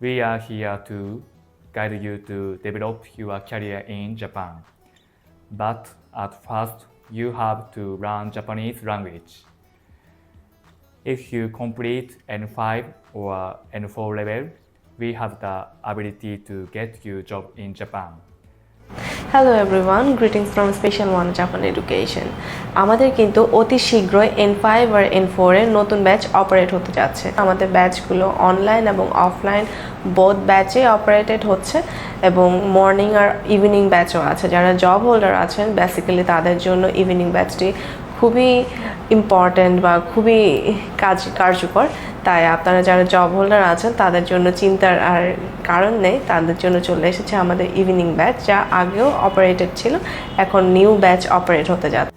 We are here to guide you to develop your career in Japan. But at first, you have to learn Japanese language. If you complete N5 or N4 level, we have the ability to get you job in Japan. Hello everyone greetings from special one Japan education আমাদের কিন্তু অতি শীঘ্রই N five আর N ফোরের নতুন batch operate হতে যাচ্ছে। আমাদের ব্যাচগুলো অনলাইন এবং অফলাইন বোথ ব্যাচে অপারেটেড হচ্ছে এবং মর্নিং আর ইভিনিং ব্যাচও আছে। যারা জব হোল্ডার আছেন বেসিক্যালি তাদের জন্য ইভিনিং ব্যাচটি খুবই ইম্পর্ট্যান্ট বা খুবই কাজ কার্যকর তাই আপনারা যারা জব হোল্ডার আছেন, তাদের জন্য চিন্তার আর কারণ নেই। তাদের জন্য চলে এসেছে আমাদের ইভিনিং ব্যাচ যা আগেও অপারেটেড ছিল, এখন নিউ ব্যাচ অপারেট হতে যাচ্ছে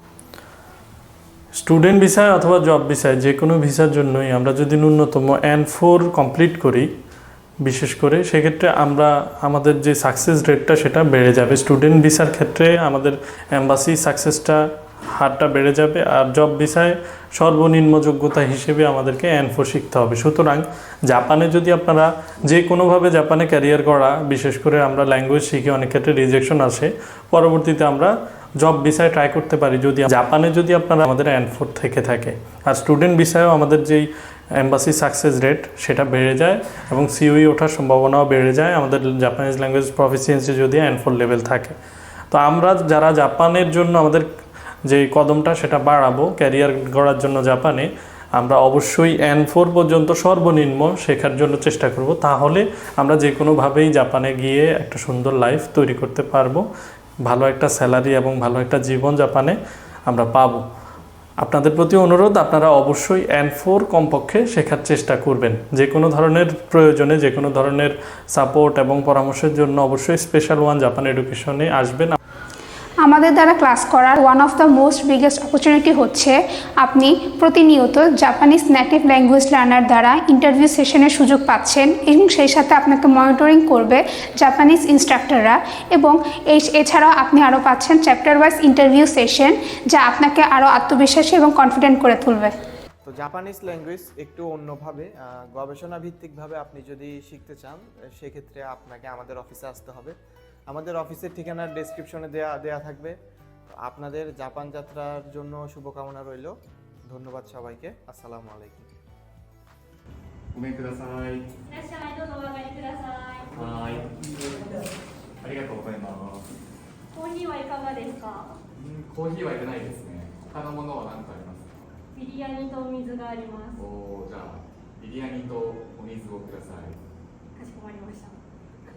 স্টুডেন্ট ভিসায় অথবা জব ভিসায় যে কোনো ভিসার জন্যই আমরা যদি ন্যূনতম এন ফোর কমপ্লিট করি, বিশেষ করে সেক্ষেত্রে আমরা আমাদের যে সাকসেস রেটটা সেটা বেড়ে যাবে। স্টুডেন্ট ভিসার ক্ষেত্রে আমাদের অ্যাম্বাসি সাকসেসটা হারটা বেড়ে যাবে। আর জব ভিসায় সর্বনিম্ন যোগ্যতা হিসেবে আমাদেরকে এন ফোর শিখতে হবে। সুতরাং জাপানে যদি আপনারা যে কোনোভাবে জাপানে ক্যারিয়ার করা, বিশেষ করে আমরা ল্যাঙ্গুয়েজ শিখে অনেক ক্ষেত্রে রিজেকশন আসে, পরবর্তীতে আমরা জব ভিসায় ট্রাই করতে পারি। যদি জাপানে যদি আপনারা আমাদের এন ফোর থেকে থাকে, আর স্টুডেন্ট ভিসায়ও আমাদের যেই এম্বাসি সাকসেস রেট সেটা বেড়ে যায় এবং সিওই ওঠার সম্ভাবনাও বেড়ে যায়। আমাদের জাপানিজ ল্যাঙ্গুয়েজ প্রফিসিয়েন্সি যদি এন ফোর লেভেল থাকে। তো আমরা যারা জাপানের জন্য আমাদের যে কদমটা, সেটা বাড়াবো ক্যারিয়ার গড়ার জন্য জাপানে। আমরা অবশ্যই এন ফোর পর্যন্ত সর্বনিম্ন শেখার জন্য চেষ্টা করব। তাহলে আমরা যে কোনোভাবেই জাপানে গিয়ে একটা সুন্দর লাইফ তৈরি করতে পারব। ভালো একটা স্যালারি এবং ভালো একটা জীবন জাপানে আমরা পাবো। আপনাদের প্রতি অনুরোধ, আপনারা অবশ্যই এন ফোর কমপক্ষে শেখার চেষ্টা করবেন। যে কোনো ধরনের প্রয়োজনে, যে কোনো ধরনের সাপোর্ট এবং পরামর্শের জন্য অবশ্যই স্পেশাল ওয়ান জাপান এডুকেশনে আসবেন। আমাদের দ্বারা ক্লাস করার one of the most biggest opportunity হচ্ছে আপনি প্রতিনিয়ত জাপানিজ নেটিভ ল্যাঙ্গুয়েজ লার্নার দ্বারা ইন্টারভিউ সেশনের সুযোগ পাচ্ছেন এবং সেই সাথে আপনাকে মনিটরিং করবে জাপানিজ ইনস্ট্রাক্টররা এবং এই এছাড়াও আপনি আরও পাচ্ছেন চ্যাপ্টার ওয়াইজ ইন্টারভিউ সেশন যা আপনাকে আরও আত্মবিশ্বাসী এবং কনফিডেন্ট করে তুলবে। তো জাপানিজ ল্যাঙ্গুয়েজ একটু অন্যভাবে গবেষণা ভিত্তিকভাবে আপনি যদি শিখতে চান সেক্ষেত্রে আপনাকে আমাদের অফিসে আসতে হবে। আমাদের অফিসের ঠিকানা ডেসক্রিপশনে দেয়া দেয়া থাকবে তো আপনাদের জাপান যাত্রার জন্য শুভকামনা রইল ধন্যবাদ সবাইকে আসসালামু আলাইকুম ごめんください。いらっしゃい、どうぞお上がりください。はい。ありがとうございます。コーヒーはいかがですか。うんコーヒーはいらないですね。他のものは何かありますかビリヤニとお水があります。おーじゃあ、ビリヤニとお水をください。